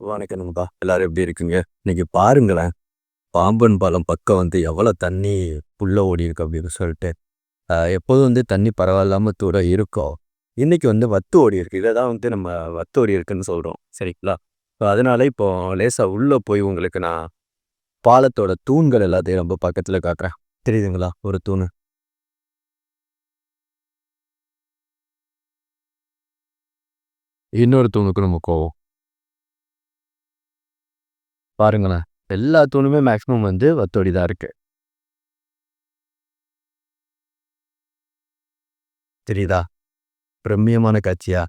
வணக்கம் நண்பா. எல்லாரும் எப்படி இருக்குங்க? இன்னைக்கு பாருங்களேன். பாம்பன் பாலம் பக்கம் வந்து எவ்வளோ தண்ணி புல்ல ஓடி இருக்கு அப்படின்னு சொல்லிட்டு. எப்போதும் வந்து தண்ணி பரவாயில்லாம தூர இருக்கும். இன்னைக்கு வந்து வத்து ஓடி இருக்கு இதை தான் வந்து நம்ம வத்து ஓடி இருக்குன்னு சொல்கிறோம் சரிங்களா? ஸோ அதனால இப்போ லேசாக உள்ளே போய் உங்களுக்கு நான் பாலத்தோட தூண்கள் எல்லாத்தையும் ரொம்ப பக்கத்தில் காட்டுறேன். தெரியுதுங்களா? ஒரு தூண். இன்னொரு தூணுக்கு நம்ம கோவம் பாருங்களேன். எல்லா தூணுமே மேக்ஸிமம் வந்து வத்தோடி தான் இருக்கு. தெரியுதா? பிரம்மியமான காட்சியா?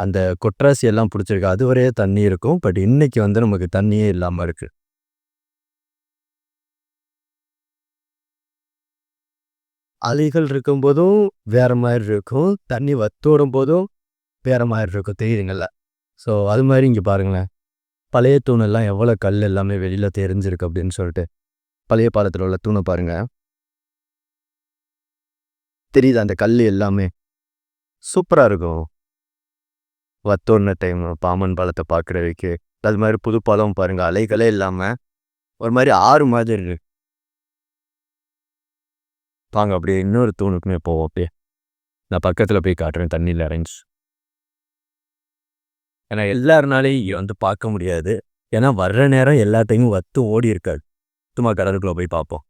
அந்த கொட்ராசி எல்லாம் பிடிச்சிருக்கு? அது வரையே தண்ணி இருக்கும். பட் இன்னைக்கு வந்து நமக்கு தண்ணியே இல்லாமல் இருக்கு. அலைகள் இருக்கும்போதும் வேற மாதிரி இருக்கும். தண்ணி வத்தோடும் போதும் வேற மாதிரி இருக்கும். தெரியுதுங்கள? ஸோ அது மாதிரி இங்கே பாருங்களேன். பழைய தூணெல்லாம் எவ்வளோ கல் எல்லாமே வெளியில் தெரிஞ்சிருக்கு அப்படின்னு சொல்லிட்டு பழைய பாலத்தில் உள்ள தூணை பாருங்க. தெரியுது? அந்த கல் எல்லாமே சூப்பராக இருக்கும். வத்தோன்ன டைம் பாமன் பாலத்தை பார்க்குறதுக்கு அது மாதிரி புது பாலம் பாருங்க. அலைகளே இல்லாமல் ஒரு மாதிரி ஆறு மாதிரி இருக்கு. வாங்க அப்படியே இன்னொரு தூணுக்குமே போவோம் அப்படியே. நான் பக்கத்தில் போய் காட்டுறேன் தண்ணியில் அரேஞ்ச் ஏன்னா எல்லாருனாலையும் வந்து பார்க்க முடியாது. ஏன்னா வர்ற நேரம் எல்லாத்தையும் வத்து ஓடி இருக்காது. சும்மா கடலுக்குள்ளே போய் பார்ப்போம்.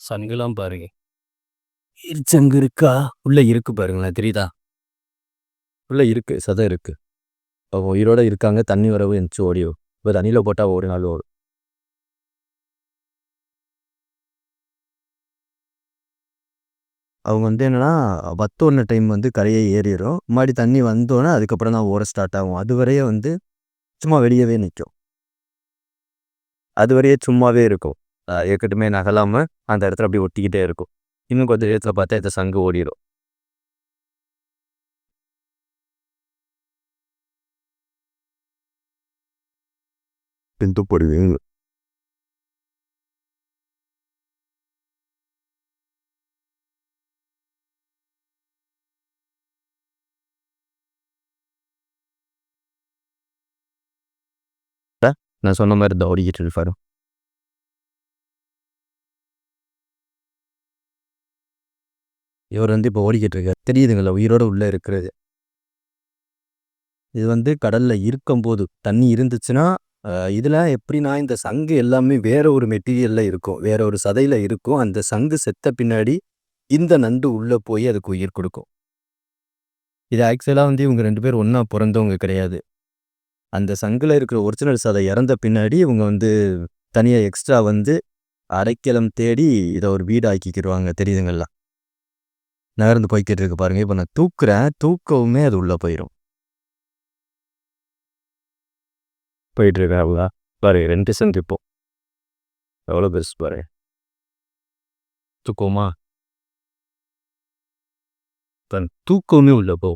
சங்குலாம் பாருங்க. எரிச்சங்கு இருக்கா? உள்ளே இருக்கு பாருங்களேன் தெரியுதா? உள்ளே இருக்கு சதை இருக்கு. அவங்க உயிரோட இருக்காங்க தண்ணி வரவு எந்திச்சு ஓடியும் இப்போ தண்ணியில் போட்டால் ஒரு நாள் ஓடும். அவங்க வந்து என்னென்னா பத்து ஒன்று டைம் வந்து கரையை ஏறிடும் முன்னாடி தண்ணி வந்தோன்னே அதுக்கப்புறம் தான் ஓட ஸ்டார்ட் ஆகும். அது வரையே வந்து சும்மா வெளியவே நிற்கும் அது வரையே சும்மாவே இருக்கும். அஹ் எக்கட்டுமே நகலாமல் அந்த இடத்துல அப்படியே ஒட்டிக்கிட்டே இருக்கும். இன்னும் கொஞ்சம் நேரத்தில் பார்த்தா இந்த சங்கு ஓடிடும் பிந்துப்படுவீங்க நான் சொன்ன மாதிரி தான் ஓடிக்கிட்டு இருப்பாரு இவர் வந்து இப்போ ஓடிக்கிட்டு இருக்கார் தெரியுதுங்களா? உயிரோடு உள்ளே இருக்கிறது. இது வந்து கடலில் இருக்கும்போது தண்ணி இருந்துச்சுன்னா இதில் எப்படின்னா இந்த சங்கு எல்லாமே வேற ஒரு மெட்டீரியலில் இருக்கும். வேற ஒரு சதையில் இருக்கும். அந்த சங்கு செத்த பின்னாடி இந்த நண்டு உள்ளே போய் அதுக்கு உயிர் கொடுக்கும். இது ஆக்சுவலாக வந்து இவங்க ரெண்டு பேரும் ஒன்றா பிறந்தவங்க கிடையாது. அந்த சங்கில் இருக்கிற ஒரிஜினல் சதை இறந்த பின்னாடி இவங்க வந்து தனியாக எக்ஸ்ட்ரா வந்து அடைக்கலம் தேடி இதை ஒரு வீடு ஆக்கிக்கிடுவாங்க தெரியுதுங்களா? நகர்ந்து போய்கிட்டு இருக்கு பாருங்க. இப்போ நான் தூக்குறேன். தூக்கவுமே அது உள்ள போயிடும் போயிட்டு இருக்காங்களா பாரு ரெண்டு இப்போ. எவ்வளோ பெருசு பாரு. தூக்கமா தன் தூக்கமே உள்ள போ.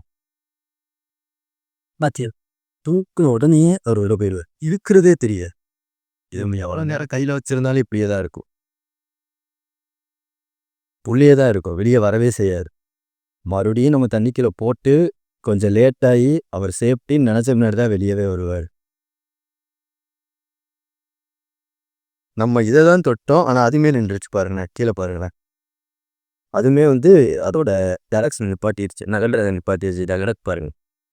பாத்தியா தூக்குன உடனே அவர் உள்ள போயிடுவார். இருக்கிறதே தெரியாது. இது எவ்வளோ நேரம் கையில் வச்சிருந்தாலும் இப்படியே தான் இருக்கும். உள்ளே தான் இருக்கும். வெளியே வரவே செய்யாது. மறுபடியும் நம்ம தண்ணிக்குள்ள போட்டு கொஞ்சம் லேட்டாகி அவர் சேஃப்டின்னு நினச்ச முன்னாடி தான் வெளியவே வருவார். நம்ம இதை தான் தொட்டோம். ஆனால் அதுமே நின்றுச்சு பாருங்களேன் கீழே பாருங்களேன். அதுவுமே வந்து அதோட டேரக்ஷன் நிப்பாட்டிடுச்சு நகண்டதை நிப்பாட்டிடுச்சு டகடக் பாருங்க.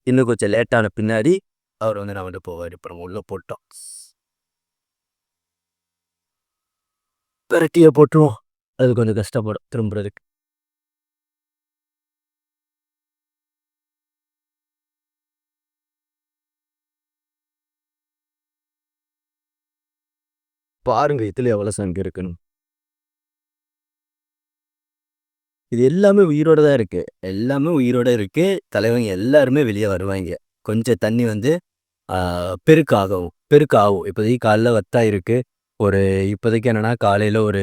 இன்னும் கொஞ்சம் லேட்டான பின்னாடி அவர் வந்து நான் வந்து போவார். இப்போ நம்ம உள்ளே போட்டோம். பெரட்டியை போட்டுருவோம். அது கொஞ்சம் கஷ்டப்படும் திரும்புறதுக்கு. பாருங்க இதுல எவ்வளவு சங்கு இருக்குன்னு. இது எல்லாமே உயிரோட தான் இருக்கு. எல்லாமே உயிரோட இருக்கு. தலைவங்க எல்லாருமே வெளியே வருவாங்க. கொஞ்சம் தண்ணி வந்து ஆஹ், பெருக்காகும். பெருக்காகும். இப்போதைக்கு காலைல வத்தா இருக்கு. ஒரு இப்போதைக்கு என்னன்னா காலையில ஒரு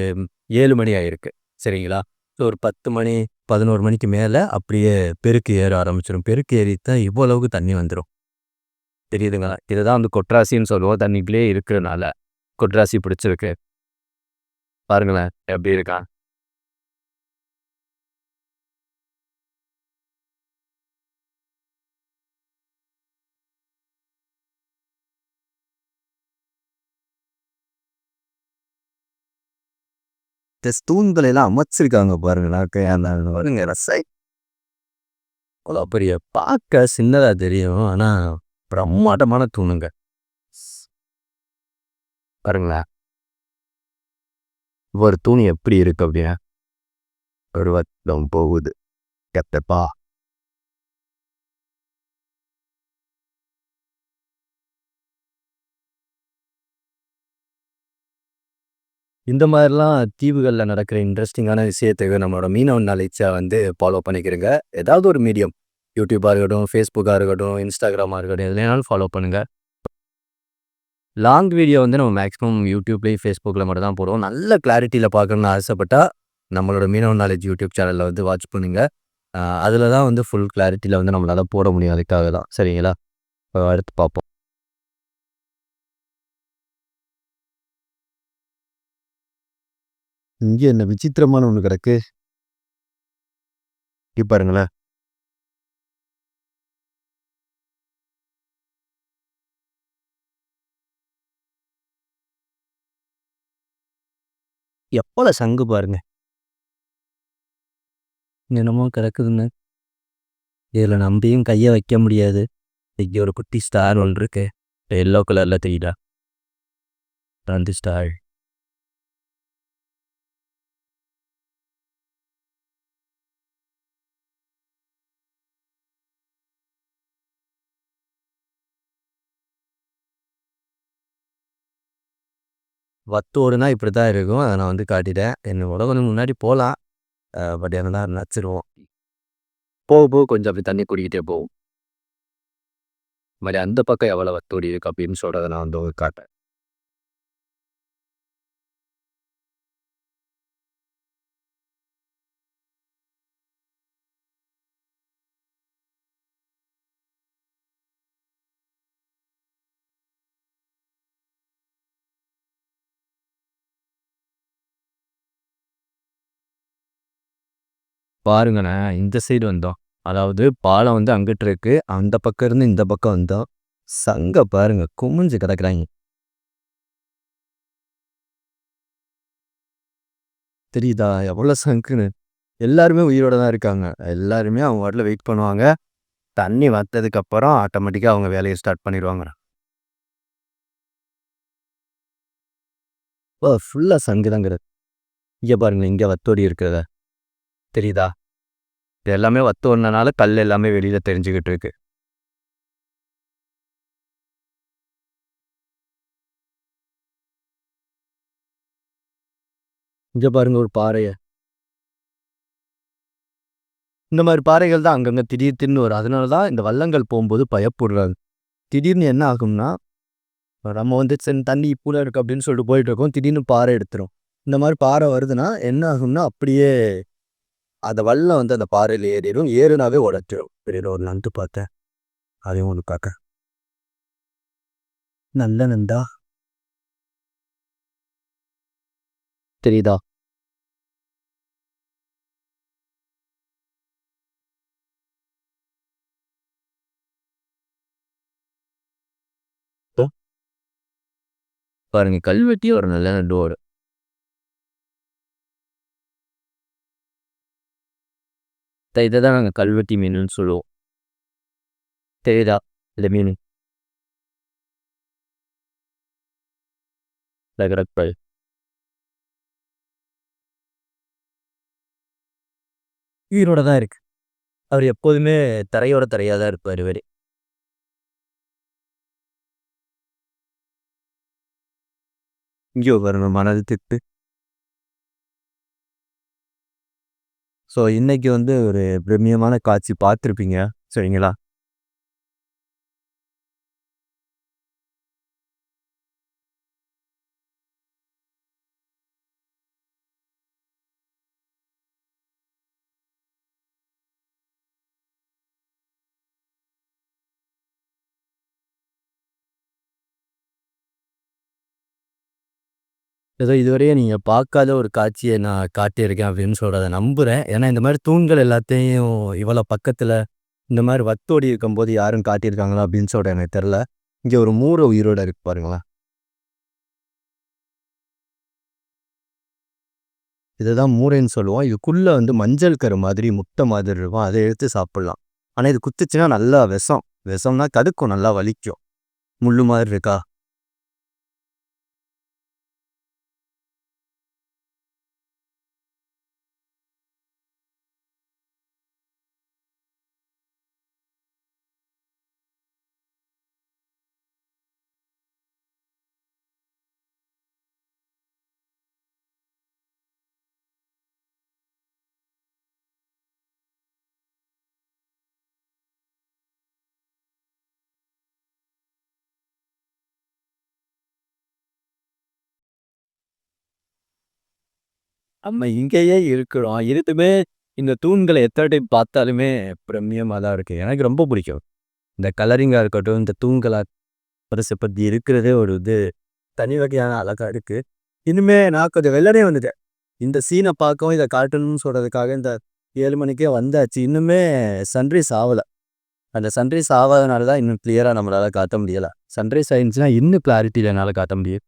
ஏழு மணி ஆயிருக்கு சரிங்களா? ஸோ ஒரு பத்து மணி பதினோரு மணிக்கு மேலே அப்படியே பெருக்கு ஏற ஆரம்பிச்சிடும் பெருக்கு ஏறித்தான் இவ்வளவுக்கு தண்ணி வந்துடும் தெரியுதுங்களா? இதுதான் வந்து கொட்ராசின்னு சொல்லுவோம். தண்ணிக்குள்ளேயே இருக்கிறனால கொட்ராசி பிடிச்சிருக்கு. பாருங்களேன் எப்படி இருக்கான்? இந்த தூண்களை எல்லாம் அமைச்சிருக்காங்க பாருங்களேன் பாருங்க. ரசை அவ்வளோ பெரிய பார்க்க சின்னதாக தெரியும். ஆனால் பிரம்மாண்டமான தூணுங்க. பாருங்களேன். ஒரு தூண் எப்படி இருக்கு அப்படின்னா ஒரு வட்டம் போகுது. கெத்தப்பா. இந்த மாதிரிலாம் தீவுகளில் நடக்கிற இன்ட்ரெஸ்டிங்கான விஷயத்தை நம்மளோட மீனவன் நாலேஜை வந்து ஃபாலோ பண்ணிக்கிறங்க ஏதாவது ஒரு மீடியம் யூடியூப்பாக இருக்கட்டும் ஃபேஸ்புக்காக இருக்கட்டும் இன்ஸ்டாகிராமாக இருக்கட்டும் எதுலைனாலும் ஃபாலோ பண்ணுங்கள் லாங் வீடியோ வந்து நம்ம மேக்ஸிமம் யூடியூப்லேயும் ஃபேஸ்புக்கில் மட்டும் தான் போடுவோம். நல்ல கிளாரிட்டியில் பார்க்கணுன்னு ஆசைப்பட்டால் நம்மளோட மீனவன் நாலேஜ் யூடியூப் சேனலில் வந்து வாட்ச் பண்ணுங்கள் அதில் தான் வந்து ஃபுல் கிளாரிட்டியில் வந்து நம்மளால் போட முடியும். அதுக்காக தான் சரிங்களா அடுத்து பார்ப்போம். இங்கே என்ன விசித்திரமான ஒன்று கிடக்கு. பாருங்களேன். எப்போல சங்கு பாருங்க. என்னமோ கிடக்குதுன்னு. இதில் நம்பியும் கையை வைக்க முடியாது. இங்கே ஒரு குட்டி ஸ்டார் ஒன்று இருக்கு. எல்லோ கலரில் தெரியுதா? ரெண்டு ஸ்டார். வத்தோடுனா இப்படி தான் இருக்கும். அதை நான் வந்து காட்டிட்டேன். என்னோட கொஞ்சம் முன்னாடி போகலாம். பட் என்னன்னா நச்சிருவோம். போக போக கொஞ்சம் அப்படி தண்ணி குடிக்கிட்டே போகும் மாதிரி அந்த பக்கம் எவ்வளோ வத்தோடி இருக்கு அப்படின்னு சொல்கிறத நான் வந்து காட்டேன் பாருங்கண்ணே இந்த சைடு வந்தோம். அதாவது பாலம் வந்து அங்கிட்டு இருக்கு. அந்த பக்கம் இருந்து இந்த பக்கம் வந்தோம். சங்க பாருங்க குமிஞ்சு கிடக்குறாங்க. தெரியுதா? எவ்வளோ சங்குன்னு. எல்லாருமே உயிரோட தான் இருக்காங்க. எல்லாருமே அவங்க வாட்டில் வெயிட் பண்ணுவாங்க. தண்ணி வந்ததுக்கப்புறம் ஆட்டோமேட்டிக்காக அவங்க வேலையை ஸ்டார்ட் பண்ணிடுவாங்க. ஓ ஃபுல்லாக சங்கு தாங்கிறது இங்கே பாருங்க இங்கே வத்தோடி இருக்கிறத. தெரியுதா? இது எல்லாமே வத்தோடினால கல் எல்லாமே வெளியில் தெரிஞ்சுக்கிட்டு இருக்கு இங்கே பாருங்க ஒரு பாறையை. இந்த மாதிரி பாறைகள் தான் அங்கங்கே திடீர் திடீர்னு வரும். அதனால தான் இந்த வள்ளங்கள் போகும்போது பயப்படுறாங்க. திடீர்னு என்ன ஆகும்னா நம்ம வந்து சரி தண்ணி இப்பூல இருக்கு அப்படின்னு சொல்லிட்டு போயிட்டு இருக்கோம். திடீர்னு பாறை எடுத்துரும். இந்த மாதிரி பாறை வருதுன்னா என்ன ஆகும்னா அப்படியே அந்த வல்லம் வந்து அந்த பாறையில் ஏறிடும் ஏறுனாவே உடச்சிடும் பெரிய ஒரு நண்டு பார்த்தேன். அதையும் ஒன்று பார்க்க. நல்ல நண்டா? தெரியுதா? பாருங்க கல்வெட்டி ஒரு நல்ல நண்டு இதை தான் நாங்கள் கல்வெட்டி மீனுன்னு சொல்லுவோம். தெரியுதா இந்த மீன். கடற்கரை உயிரோட தான் இருக்கு. அவர் எப்போதுமே தரையோட தரையாக தான் இருப்பார் இவர். இங்கேயோ வரணும் மனது திட்டு. ஸோ இன்றைக்கி வந்து ஒரு பிரம்மியமான காட்சி பார்த்துருப்பீங்க. சரிங்களா? ஏதோ இதுவரையும் நீங்கள் பார்க்காத ஒரு காட்சியை நான் காட்டியிருக்கேன் அப்படின்னு சொல்கிறத நம்புகிறேன் ஏன்னா இந்த மாதிரி தூண்கள் எல்லாத்தையும் இவ்வளோ பக்கத்தில் இந்த மாதிரி வத்தோடி இருக்கும்போது யாரும் காட்டியிருக்காங்களா அப்படின்னு சொல்கிற எனக்கு தெரில இங்கே ஒரு மூரை உயிரோட இருக்கு பாருங்களேன். இதுதான் மூரைன்னு சொல்லுவோம். இதுக்குள்ளே வந்து மஞ்சள் கரு மாதிரி முட்டை மாதிரி இருக்கும். அதை எடுத்து சாப்பிட்லாம் ஆனால் இது குத்துச்சுன்னா நல்லா விஷம். விஷம்னா கதுக்கும் நல்லா வலிக்கும். முள்ளு மாதிரி இருக்கா? நம்ம இங்கேயே இருக்கிறோம். இருந்துமே இந்த தூண்களை எத்தனை டைம் பார்த்தாலுமே பிரம்மியமாக தான் இருக்குது எனக்கு ரொம்ப பிடிக்கும். இந்த கலரிங்காக இருக்கட்டும், இந்த தூண்களாக பரிசு பற்றி இருக்கிறதே ஒரு இது தனி வகையான அழகாக இருக்குது இனிமே நான் கொஞ்சம் வெள்ளனே வந்துட்டேன். இந்த சீனை பார்க்கவும், இதை காட்டணும்னு சொல்கிறதுக்காக இந்த ஏழு மணிக்கே வந்தாச்சு. இன்னுமே சன்ரைஸ் ஆகலை அந்த சன்ரைஸ் ஆகாதனால தான் இன்னும் கிளியராக நம்மளால் காட்ட முடியலை சன்ரைஸ் ஆயிடுச்சுன்னா இன்னும் கிளாரிட்டியில் என்னால் காட்ட முடியும்.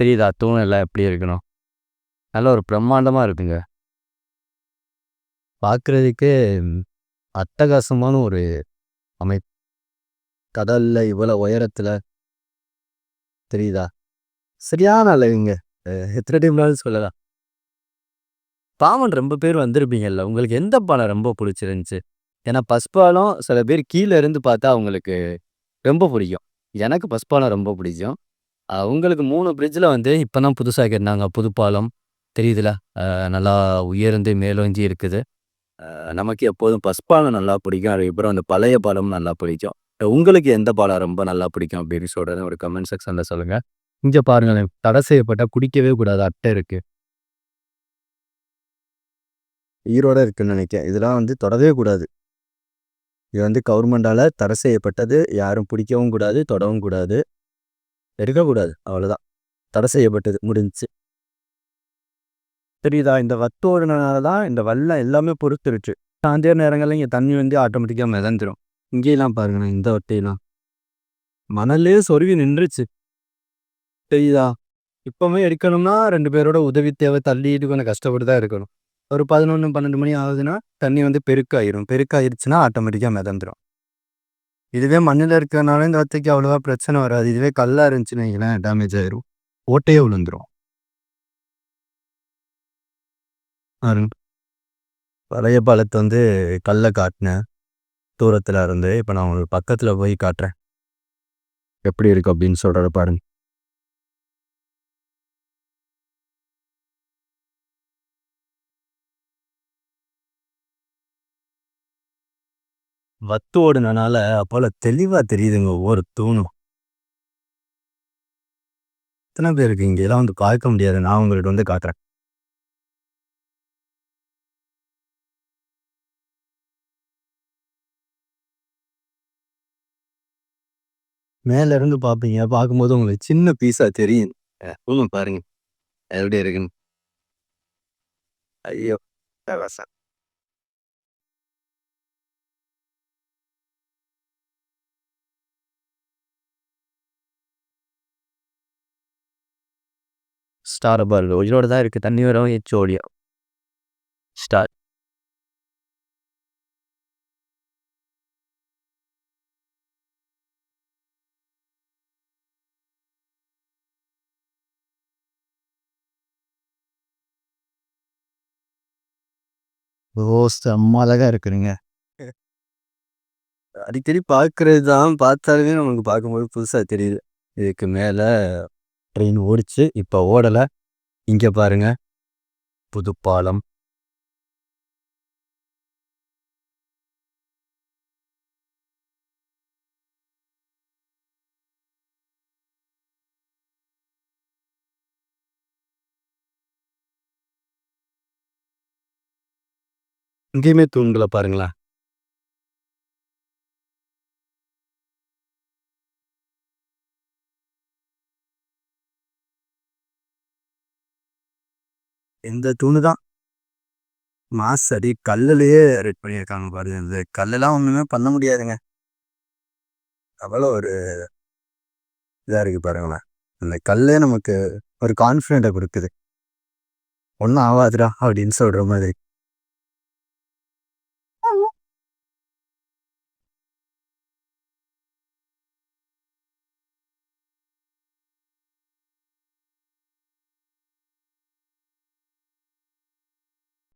தெரியுதா? தூண் எப்படி இருக்கணும்? நல்ல ஒரு பிரம்மாண்டமாக இருக்குங்க. பார்க்குறதுக்கு அட்டகாசமான ஒரு அமைப்பு. கடல்ல இவ்வளோ உயரத்தில் தெரியுதா? சரியான அழகுங்க. எத்தனை டைம்னாலும் சொல்லலாம். பாவன் ரொம்ப பேர் வந்திருப்பீங்கல்ல. உங்களுக்கு எந்த பாலம் ரொம்ப பிடிச்சிருந்துச்சு ஏன்னா பஸ்பாலம் சில பேர் கீழே இருந்து பார்த்தா அவங்களுக்கு ரொம்ப பிடிக்கும். எனக்கு பஸ்பாலம் ரொம்ப பிடிக்கும். உங்களுக்கு 3 பிரிட்ஜ்ல வந்து இப்போ தான் புதுசா கேட்டாங்க புது பாலம் தெரியுதுல? அ நல்லா உயர்ந்து மேலோங்கி இருக்குது. அ நமக்கு எப்போதும் பஸ் பாலம் நல்லா பிடிக்கும். அதுக்கப்புறம் அந்த பழைய பாலமும் நல்லா பிடிக்கும். உங்களுக்கு எந்த பாலம் ரொம்ப நல்லா பிடிக்கும் அப்படின்னு சொல்றத ஒரு கமெண்ட் செக்ஷன்ல சொல்லுங்க. இங்க பாருங்களேன். தடை செய்யப்பட்டால் குடிக்கவே கூடாது அட்டை இருக்கு. ஈரோட இருக்குன்னு நினைக்கிறேன். இதெல்லாம் வந்து தொடவே கூடாது. இது வந்து கவர்மெண்டால தடை செய்யப்பட்டது. யாரும் பிடிக்கவும் கூடாது, தொடவும் கூடாது. எடுக்கக்கூடாது. அவ்வளோதான். தடை செய்யப்பட்டது. முடிஞ்சிச்சு தெரியுதா? இந்த வத்தோடுனனால தான் இந்த வெள்ளம் எல்லாமே பொறுத்துருச்சு. சாயந்தர நேரங்களில் இங்கே தண்ணி வந்து ஆட்டோமேட்டிக்காக மிதந்துரும். இங்கேயெல்லாம் பாருங்களேன். இந்த வட்டையெல்லாம். மணலே சொருவி நின்றுச்சு. தெரியுதா? இப்பவுமே எடுக்கணும்னா ரெண்டு பேரோட உதவி தேவை. தள்ளிட்டு கொஞ்சம் கஷ்டப்பட்டு தான் இருக்கணும் ஒரு 11, 12 மணி ஆகுதுன்னா, தண்ணி வந்து பெருக்காயிரும். பெருக்காயிருச்சுன்னா ஆட்டோமேட்டிக்காக மிதந்துரும். இதுவே மண்ணில் இருக்கிறனால இந்த வத்தைக்கு அவ்வளோவா பிரச்சனை வராது. இதுவே கல்லாக இருந்துச்சுன்னு வைங்களேன் டேமேஜ் ஆயிரும். ஓட்டையே விழுந்துரும். பழைய பழத்தை வந்து கல்லை காட்டினேன் தூரத்தில் இருந்து. இப்போ நான் உங்களுக்கு பக்கத்தில் போய் காட்டுறேன். எப்படி இருக்கு அப்படின்னு சொல்கிற பாருங்க. வத்து ஓடுனனால அப்போல தெளிவாக தெரியுதுங்க ஒவ்வொரு தூணும். எத்தனை பேருக்கு இங்கெல்லாம் வந்து பார்க்க முடியாது. நான் உங்கள்கிட்ட வந்து காட்டுறேன். மேல இருந்து பார்ப்பீங்க. பார்க்கும்போது உங்களுக்கு சின்ன பீஸா தெரியும். அ பாருங்க. எப்படி இருக்குன்னு. ஐயோ! அட்டகாசம். ஸ்டார பாருங்க. உயிரோட தான் இருக்கு. தண்ணி வரும் எச்சு ஓடிரும். ஸ்டார். ஓ! செம்ம அழகா இருக்குதுங்க. அடிக்கடி பார்க்கிறது தான். பார்த்தாலுமே நமக்கு பார்க்கும்போது புதுசா தெரியுது. இதுக்கு மேல ட்ரெயின் ஓடிச்சு இப்போ ஓடலை இங்கே பாருங்க. புதுப்பாலம் இங்கேயுமே தூண்களை பாருங்களேன். இந்த தூணு தான். மாஸ் அடி கல்லுலேயே ரெட் பண்ணியிருக்காங்க பாருங்க. இந்த கல்லெல்லாம் ஒன்றுமே பண்ண முடியாதுங்க. அவ்வளோ ஒரு இதாக இருக்கு பாருங்களேன். அந்த கல்லே நமக்கு ஒரு கான்ஃபிடென்ட்டை கொடுக்குது. ஒன்றும் ஆகாதுடா அப்படின்னு சொல்கிற மாதிரி.